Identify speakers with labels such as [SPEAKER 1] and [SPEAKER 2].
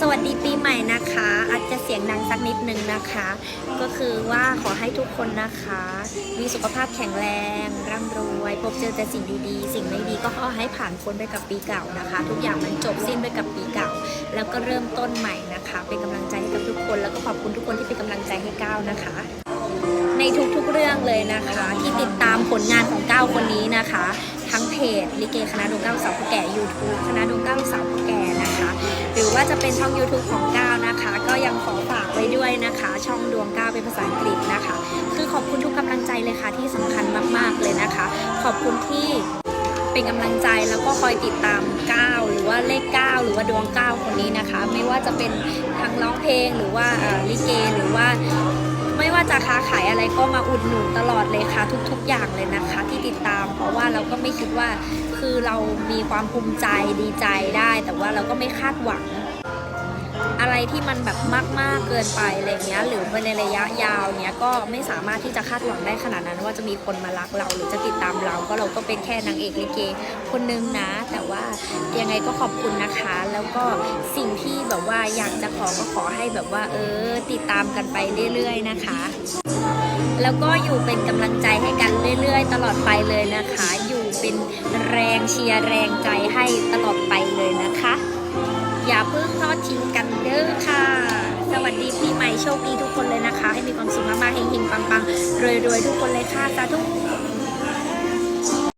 [SPEAKER 1] สวัสดีปีใหม่นะคะ อาจจะเสียงดังสักนิดนึงนะคะ ก็คือว่าขอให้ทุกคนนะคะ มีสุขภาพแข็งแรงร่ำรวย พบเจอแต่สิ่งดีๆ สิ่งไม่ดีก็ขอให้ผ่านพ้นไปกับปีเก่านะคะ ทุกอย่างมันจบสิ้นไปกับปีเก่า แล้วก็เริ่มต้นใหม่นะคะ เป็นกำลังใจให้กับทุกคน แล้วก็ขอบคุณทุกคนที่เป็นกำลังใจให้ก้าวนะคะ ในทุกๆเรื่องเลยนะคะ ที่ติดตามผลงานของก้าวคนนี้นะคะ ทั้งเพจลิเกคณะดวงก้าวสาวผู้แก่ YouTube คณะดวงก้าวสาว ว่าจะเป็นช่อง YouTube ของก้าวนะคะ ก็ยังขอฝากไว้ด้วยนะคะ ช่องดวงก้าวเป็นภาษาอังกฤษนะคะ คือขอบคุณทุกกำลังใจเลยค่ะที่สำคัญมากๆเลยนะคะ ขอบคุณที่เป็นกำลังใจแล้วก็คอยติดตามก้าวหรือว่าเลขก้าวหรือว่าดวงก้าวคนนี้นะคะ ไม่ว่าจะเป็นทางร้องเพลงหรือว่าลิเกหรือว่าไม่ว่าจะค้าขายอะไรก็มาอุดหนุนตลอดเลยค่ะ ทุก ๆ อย่างเลยนะคะ ที่ติดตาม เพราะว่าเราก็ไม่คิดว่าคือเรามีความภูมิใจดีใจได้ แต่ว่าเราก็ไม่คาดหวัง อะไรที่มันแบบมาก ๆ เกินไปอะไรเงี้ยหรือในระยะยาวเนี้ยก็ไม่สามารถที่จะคาดหวังได้ขนาดนั้น ว่าจะมีคนมารักเราหรือจะติดตามเราก็เราก็เป็นแค่นางเอกลิเกคนนึงนะ แต่ว่ายังไงก็ขอบคุณนะคะ แล้วก็สิ่งที่แบบว่าอยากจะขอก็ขอให้แบบว่า เออ ติดตามกันไปเรื่อย ๆ นะคะแล้วก็อยู่เป็นกำลังใจให้กันเรื่อย ๆ ตลอดไปเลยนะคะ อยู่เป็นแรงเชียร์แรงใจให้ตลอดไป โชคดีทุกคนเลยนะคะ ให้มีความสุขมากๆเฮงๆปังๆรวยๆทุกคนเลยค่ะสาธุ